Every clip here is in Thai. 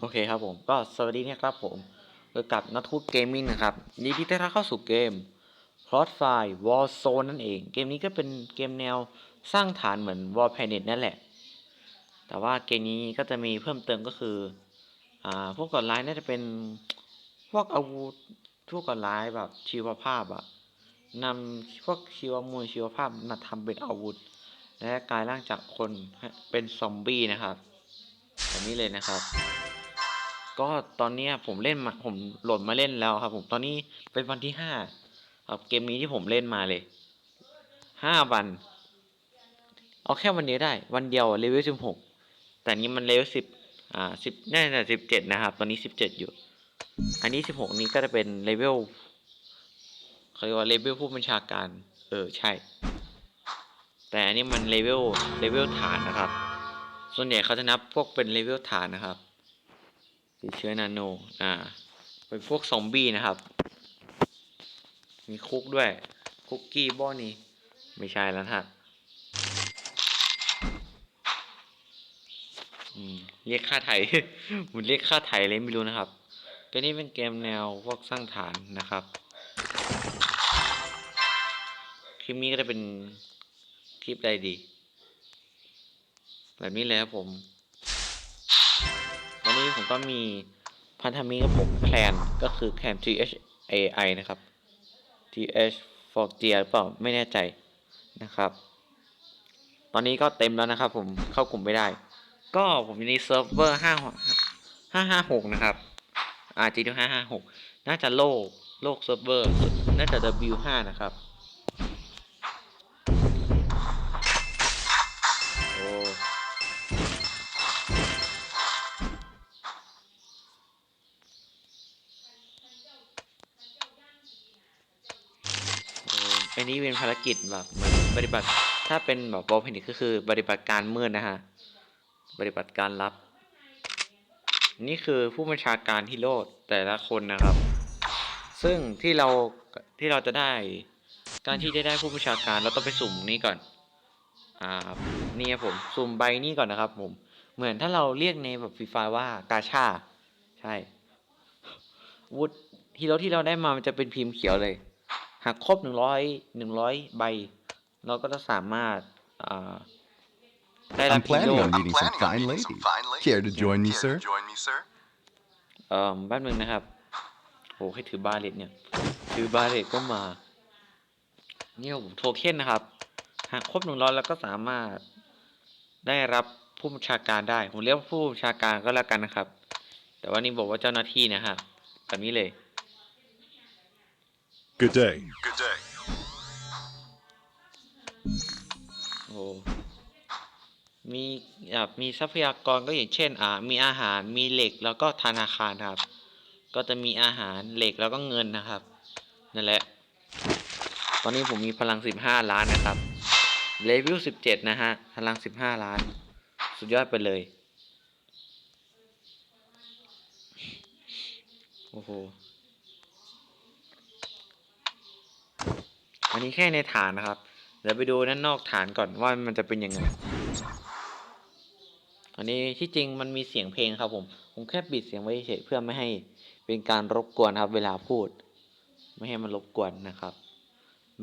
โอเคครับผมก็สวัสดีนะครับผมเจอกับนัททูตเกมมิ่งนะครับยินดีต้อนรับเข้าสู่เกม Crossfire Warzone นั่นเอง เกมนี้ก็เป็นเกมแนวสร้างฐานเหมือน War Planet นั่นแหละ แต่ว่าเกมนี้ก็จะมีเพิ่มเติมก็คือ อ่า พวกก่อนร้ายน่าจะเป็นพวกอาวุธพวกก่อนร้ายแบบชีวภาพอะนำพวกชีวมวลชีวภาพมาทำเป็นอาวุธ และกลายร่างจากคนเป็นซอมบี้นะครับ แบบนี้เลยนะครับ ก็ตอนนี้ผมเล่นมาผมโหลดมาเล่นแล้วครับ ผมตอนนี้เป็นวันที่ห้าครับเกมนี้ที่ผมเล่นมาเลยห้าวันเอาแค่วันเดียวได้ วันเดียวเลเวลสิบหกแต่นี้มันเลเวลสิบอ่าสิบน่าจะสิบเจ็ดนะครับ ตอนนี้สิบเจ็ดอยู่ อันนี้สิบหกนี้ก็จะเป็นเลเวลเขาเรียกว่าเลเวลผู้บัญชาการ เออใช่ แต่อันนี้มันเลเวลเลเวลฐานนะครับ ส่วนใหญ่เขาจะนับพวกเป็นเลเวลฐานนะครับติดเชื้อนาโน อ่า เป็นพวกซอมบี้นะครับ มีคุกด้วย คุกกี้บ้อนี้ไม่ใช่แล้วฮะอืมเรียกค่าไถ่เหมือนเรียกค่าไถ่เลยไม่รู้นะครับกมนี้เป็นเกมแนวพวกสร้างฐานนะครับ คลิปนี้ก็จะเป็นคลิปใดดี แบบนี้เลยครับผม วันนี้ผมก็มีพันธมิตรกับผมแคลนก็คือแคลน THAI นะครับ TH for g หรือเปล่าไม่แน่ใจนะครับ ตอนนี้ก็เต็มแล้วนะครับ ผมเข้ากลุ่มไม่ได้ ก็ผมอยู่ในเซิร์ฟเวอร์ห้าห้าห้าหกนะครับ RG ห้าห้าหกน่าจะโลกโลกเซิร์ฟเวอร์น่าจะ W5 นะครับโอ้ นี้เป็นภารกิจแบบเหมือนปฏิบัติ ถ้าเป็นแบบวอลเพนิกก็คือปฏิบัติการมืดนะฮะปฏิบัติการลับ นี่คือผู้บัญชาการฮีโร่แต่ละคนนะครับ ซึ่งที่เราที่เราจะได้ การที่จะได้ผู้บัญชาการเราต้องไปสุ่มนี่ก่อน อ่านี่ครับผมสุ่มใบนี้ก่อนนะครับ ผม เหมือนถ้าเราเรียกในแบบฟรีไฟว่ากาชา ใช่วุฒฮีโร่ที่เราได้มามันจะเป็นพิมพ์เขียวเลย หากครบหนึ่งร้อยหนึ่งร้อยใบ เราก็จะสามารถอ่าได้รับ I'm planning ฮีโร่ on meeting some fine ladies. Care to join me, sir? Join me, sir. เอ่อแป๊บนึงนะครับโหให้ถือบาเลตเนี่ย ถือบาเลตก็มานี่ผมโทเค็นนะครับ หากครบหนึ่งร้อยแล้วก็สามารถได้รับผู้บัญชาการได้ ผมเรียกว่าผู้บัญชาการก็แล้วกันนะครับ แต่ว่านี่บอกว่าเจ้าหน้าที่นะฮะแบบนี้เลย Good day. Good day. โอ้มีแบบมีทรัพยากรก็อย่างเช่น อ่า มีอาหาร มีเหล็ก แล้วก็ธนาคารครับ ก็จะมีอาหาร เหล็ก แล้วก็เงินนะครับ นั่นแหละ ตอนนี้ผมมีพลังสิบห้าล้านนะครับ เลเวลสิบเจ็ดนะฮะ พลังสิบห้าล้าน สุดยอดไปเลย โอ้โห อันนี้แค่ในฐานนะครับ เดี๋ยวไปดูด้านนอกฐานก่อนว่ามันจะเป็นยังไง อันนี้ที่จริงมันมีเสียงเพลงครับผม ผมแค่ปิดเสียงไว้เฉยเพื่อไม่ให้เป็นการรบกวนครับ เวลาพูด ไม่ให้มันรบกวนนะครับ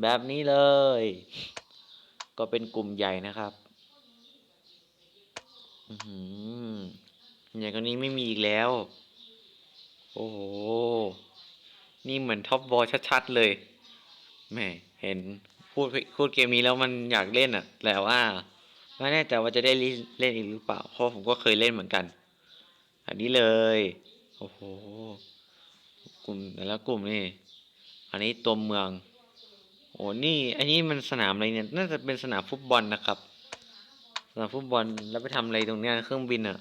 แบบนี้เลย ก็เป็นกลุ่มใหญ่นะครับ อืออย่างกว่านี้ไม่มีอีกแล้ว โอ้โห นี่เหมือนท็อปบอลชัด ๆ เลยแหม เห็นพูดพูดเกมนี้แล้วมันอยากเล่นอะ แต่ว่าไม่แน่ใจว่าจะได้เล่นอีกหรือเปล่า เพราะผมก็เคยเล่นเหมือนกัน อันนี้เลย โอ้โห กลุ่มแต่ละกลุ่มนี่ อันนี้ตัวเมือง โอ้นี่ อันนี้มันสนามอะไรเนี่ย น่าจะเป็นสนามฟุตบอลนะครับ สนามฟุตบอล แล้วไปทำอะไรตรงเนี้ยเครื่องบินอะ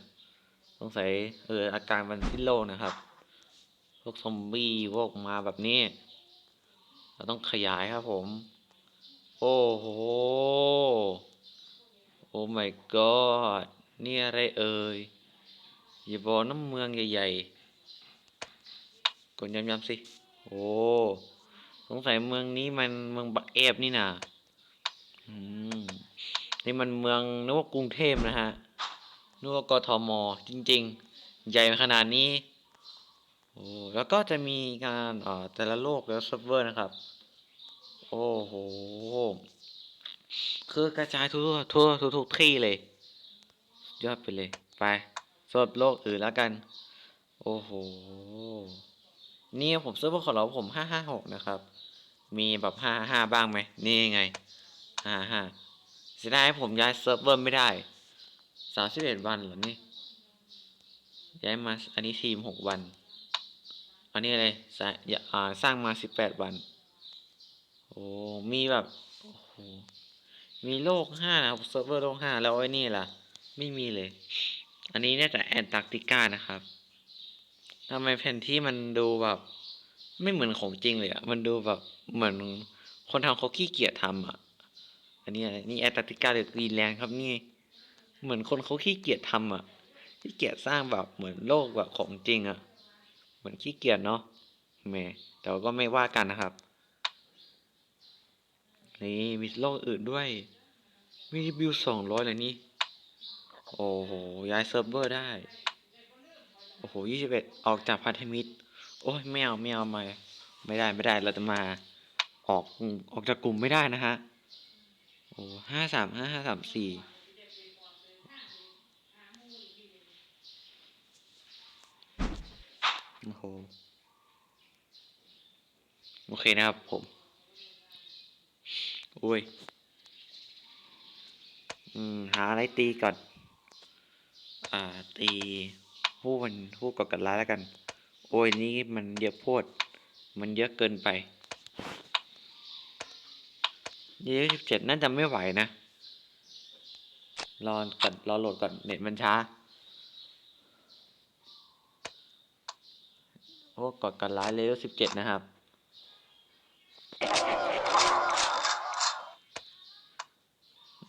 สงสัยเอออาการมันสิ้โลกนะครับ พวกซอมบี้ พวกมาแบบนี้ เราต้องขยายครับผม โอ้โห โอ้ my god นี่อะไรเอ่ย อย่าบอกน้ำเมืองใหญ่ๆ กดย้ำๆสิ โอ้ สงสัยเมืองนี้มันเมืองบักเอฟนี่นะอืม นี่มันเมืองนึกว่ากรุงเทพนะฮะนึกว่ากทม จริง ๆ ใหญ่ขนาดนี้ โอ้แล้วก็จะมีการอ่อแต่ละโลกแล้วเซิร์ฟเวอร์นะครับ โอ้โห คือกระจายทั่วทั่วทุกทุกที่เลยยอดไปเลย ไปสำหรับโลกอื่นแล้วกัน โอ้โห นี่ผมเซิร์ฟเวอร์ของเราผมห้าห้าหกนะครับ มีแบบห้าห้าบ้างไหม นี่ไงห้าห้าเสียดายผมย้ายเซิร์ฟเวอร์ไม่ได้สามสิบเอ็ดวันเหรอนี่ย้ายมาอันนี้ทีมหกวัน อันนี้อะไรสายอ่าสร้างมาสิบแปดวัน โอ้ มีแบบโอ้โหมีโลกห้านะครับเซิร์ฟเวอร์โลกห้าแล้วไอ้นี่ล่ะ ไม่มีเลย อันนี้เนี่ยแต่แอนตาร์กติกานะครับทำไมแผนที่มันดูแบบ ไม่เหมือนของจริงเลยอะมันดูแบบเหมือนคนทำเขาขี้เกียจทำอะอันนี้อะไรนี่แอนตาร์กติกาหรือกรีนแลนด์ครับนี่ เหมือนคนเขาขี้เกียจทำอะขี้เกียจสร้างแบบเหมือนโลกแบบของจริงอะ เหมือนขี้เกียจเนาะแหมแต่ว่าก็ไม่ว่ากันนะครับ นี่มีโลกอื่นด้วย มีบิวสองร้อยเลยนี่ โอ้โห ย้ายเซิร์ฟเวอร์ได้ โอ้โหยี่สิบเอ็ดออกจากพันธมิตร โอ้ยไม่เอาไม่เอามา ไม่ได้ไม่ได้เราจะมาออกออกจากกลุ่มไม่ได้นะฮะ โอ้ห้าสามห้าห้าสามสี่ โอ้โหโอเคนะครับผมอุ้ย อืม หาอะไรตีก่อน อ่า ตีผู้มันผู้ก่อการร้ายแล้วกัน โอ้ย นี่มันเยอะโพด มันเยอะเกินไปเยี่สิบเจ็ดน่าจะไม่ไหวนะ รอก่อนรอโหลดก่อน เน็ตมันช้า โอ้ก่อการร้ายเลเวลสิบเจ็ดนะครับ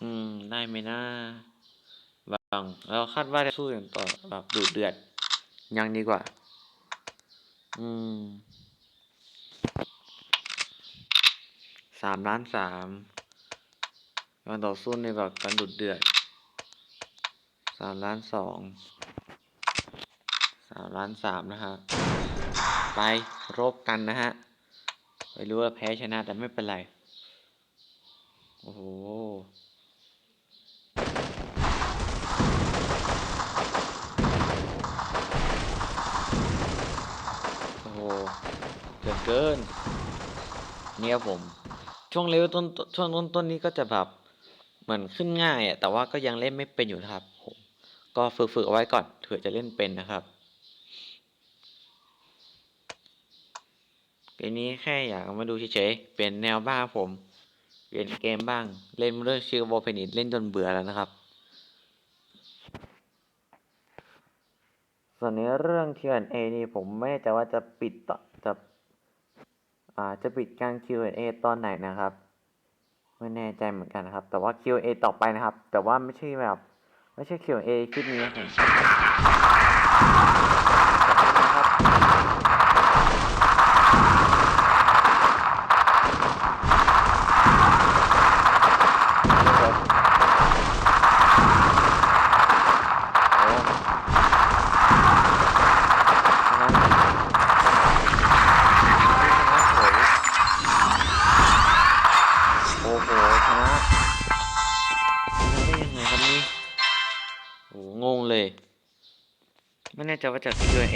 อืม ได้ไหมนะบางเราคาดว่าจะสู้อย่างต่อแบบดุเดือด ยังดีกว่า อืมสามล้านสามการต่อสู้ในแบบการดุเดือดสามล้านสองสามล้านสามนะฮะ ไปรบกันนะฮะไม่รู้ว่าแพ้ชนะแต่ไม่เป็นไร โอ้โหโอ้โหเกินเกินเนี่ยผม ช่วงเลเวลต้นช่วงต้นต้นนี้ก็จะแบบเหมือนขึ้นง่ายอะแต่ว่าก็ยังเล่นไม่เป็นอยู่นะครับผมก็ฝึกๆเอาไว้ก่อนเผื่อจะเล่นเป็นนะครับ เกมนี้แค่อยากมาดูเฉยๆ เปลี่ยนแนวบ้างผม เปลี่ยนเกมบ้าง เล่นเรื่องชื่อวอลเพนิตเล่นจนเบื่อแล้วนะครับ ส่วนในเรื่อง Q&A นี่ผมไม่แน่ใจว่าจะปิดต่อจะอ่าจะปิดการ Q&A ตอนไหนนะครับ ไม่แน่ใจเหมือนกันนะครับ แต่ว่า Q&A ต่อไปนะครับ แต่ว่าไม่ใช่แบบ ไม่ใช่ Q&A คลิปนี้นะครับ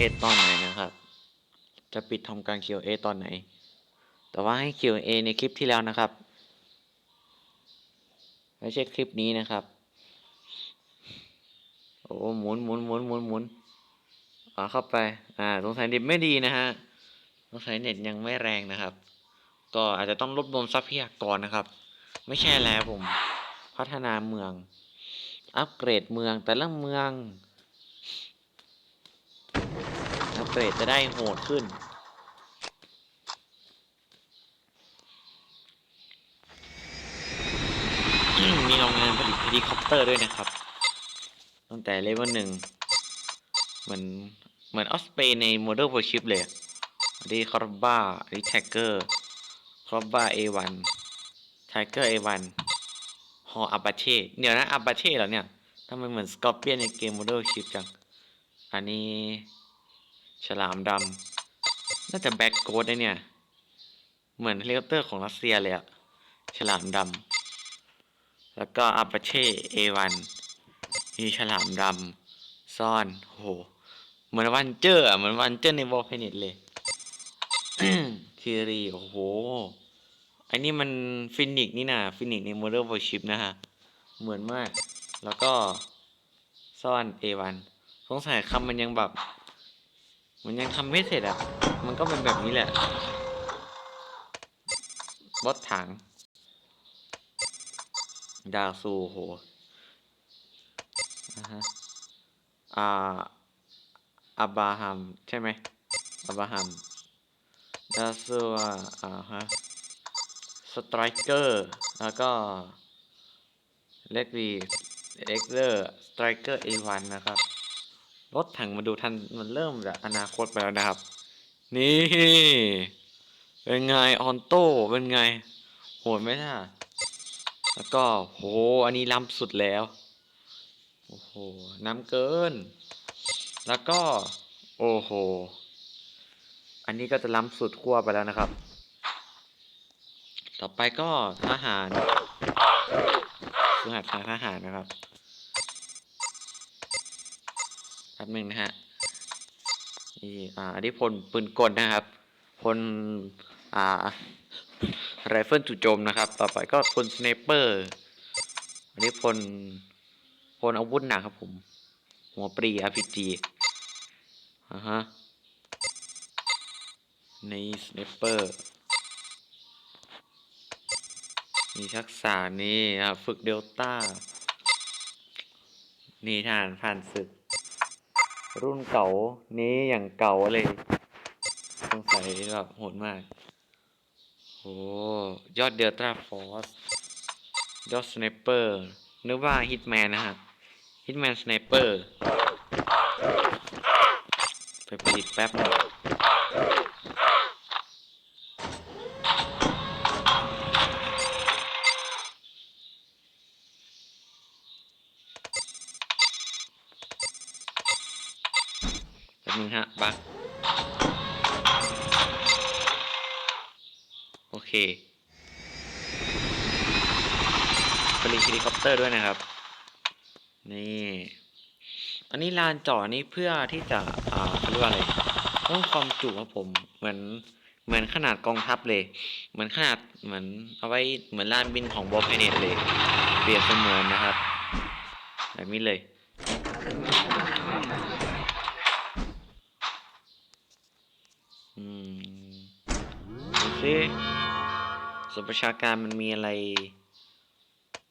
Q&A ตอนไหนนะครับ จะปิดทำการ Q&A ตอนไหน แต่ว่าให้ Q&A ในคลิปที่แล้วนะครับ ไม่ใช่คลิปนี้นะครับ โอ้หมุนหมุนหมุนหมุนหมุนอ่าเข้าไป อ่าสงสัยเน็ตไม่ดีนะฮะสงสัยเน็ตยังไม่แรงนะครับ ก็อาจจะต้องรวบรวมทรัพยากรนะครับ ไม่ใช่แล้วผม พัฒนาเมือง อัปเกรดเมืองแต่ละเมือง อัปเกรดจะได้โหดขึ้น มีโรงงานผลิตเฮลิคอปเตอร์ด้วยนะครับ ตั้งแต่เลเวลหนึ่งเหมือน เหมือนออสเปนในโมเดลโ r ชิปเลยอะอันนี้คอร์บ้าอันนี้แท็กเกอร์คอร์บ้า A1 ไทเกอร์ A1 ฮออัปาเช่เดี๋ยวนะอัปาเช่เหรอเนี่ยทำไมเหมือนสกอร์เปียนในเกมโมเดลชิปจัง อันนี้ ฉลามดำน่าจะแบ็กโกดนะเนี่ย เหมือนเฮลิคอปเตอร์ของรัสเซียเลยอะฉลามดำแล้วก็อาปาเช่เอวันมีฉลามดำซ่อนโหเหมือนวันเจอร์อะเหมือนวันเจอร์ในวอลเพนเน็ตเลยคีรีโอ้โหอันนี้มันฟินิกนี่นะฟินิกในโมเดลวอลชิปนะฮะ เหมือนมาก แล้วก็ซ่อน A1 สงสัยคำมันยังแบบ มันยังทำไม่เสร็จอะ มันก็เป็นแบบนี้แหละรถถัง ดาซูโหอ่าฮะอ่าอับราฮัมใช่ไหมอับราฮัมดาซูอ่าอ่าฮะ สไตรเกอร์ แล้วก็เล็กวีเอ็กเลอร์ สไตรเกอร์เอวันนะครับ รถถังมาดูทันมันเริ่มจากอนาคตไปแล้วนะครับ นี่ เป็นไงออนโต้เป็นไง โหดไหมท่าแล้วก็โหอันนี้ล้ำสุดแล้วโอ้โหน้ำเกิน แล้วก็ โอ้โห อันนี้ก็จะล้ำสุดขั้วไปแล้วนะครับ ต่อไปก็ทหารคือหัดทางทหารนะครับแป๊บหนึ่งนะฮะนี่อ่าอันนี้พลปืนกลนะครับพลอ่าไรเฟิลจู่โจมนะครับ ต่อไปก็พลสไนเปอร์อันนี้พลพลอาวุธหนักครับผม หัวปรี RPG อ่าฮะในสไนเปอร์มีทักษะนี่นะครับฝึกเดลต้า นี่ทหารผ่านศึก รุ่นเก่านี้อย่างเก่าเลยสงสัยแบบโหดมาก โอ้ยอดเดลต้าฟอร์สยอดสไนเปอร์นึกว่าฮิตแมนนะฮะฮิตแมนสไนเปอร์ไปผลิตแป๊บหนึง แป๊บนึง ฮะบักโอเคผลิตเฮลิคอปเตอร์ด้วยนะครับ นี่ อันนี้ลานจอดนี้เพื่อที่จะ อ่าเรียกว่าอะไรเพิ่มความจุครับผม เหมือน เหมือนขนาดกองทัพเลย เหมือนขนาด เหมือนเอาไว้ เหมือนลานบินของบอลเพเนตเลย เปรียบเสมือนนะครับ แบบนี้เลย ดูสิส่วนประชาการมันมีอะไร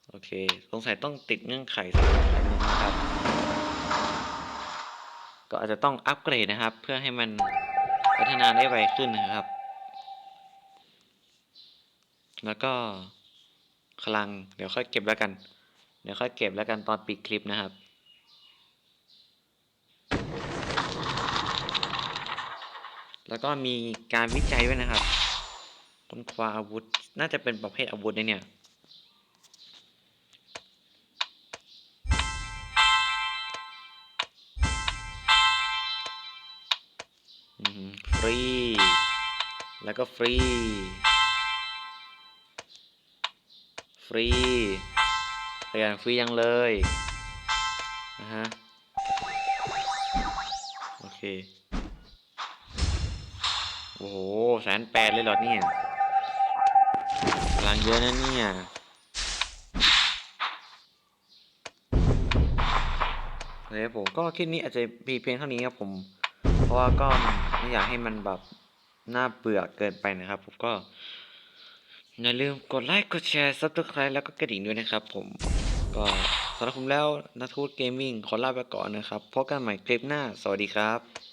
โอเค สงสัยต้องติดเงื่อนไขสักอันหนึงนะครับ ก็อาจจะต้องอัปเกรดนะครับ เพื่อให้มันพัฒนาได้ไวขึ้นนะครับ แล้วก็คลัง เดี๋ยวค่อยเก็บแล้วกัน เดี๋ยวค่อยเก็บแล้วกันตอนปิดคลิปนะครับแล้วก็มีการวิจัยด้วยนะครับ ค้นคว้าอาวุธ น่าจะเป็นประเภทอาวุธนเนี่ยอืมฟรี แล้วก็ฟรี ฟรีขยันฟรียังเลยนะฮะ โอเค โอ้โหแสนแปดเลยเหรอเนี่ย เยอะนะเนี่ยเลยผมก็คลิปนี้อาจจะมีเพียงเท่านี้ครับผม เพราะว่าก็ไม่อยากให้มันแบบน่าเบื่อเกินไปนะครับผมก็อย่าลืมกดไลค์กดแชร์ซับสไครต์แล้วก็กระดิ่งด้วยนะครับผมก็สำหรับผมแล้วนัททูตเกมมิ่งขอลาไปก่อนนะครับพบกันใหม่คลิปหน้า สวัสดีครับ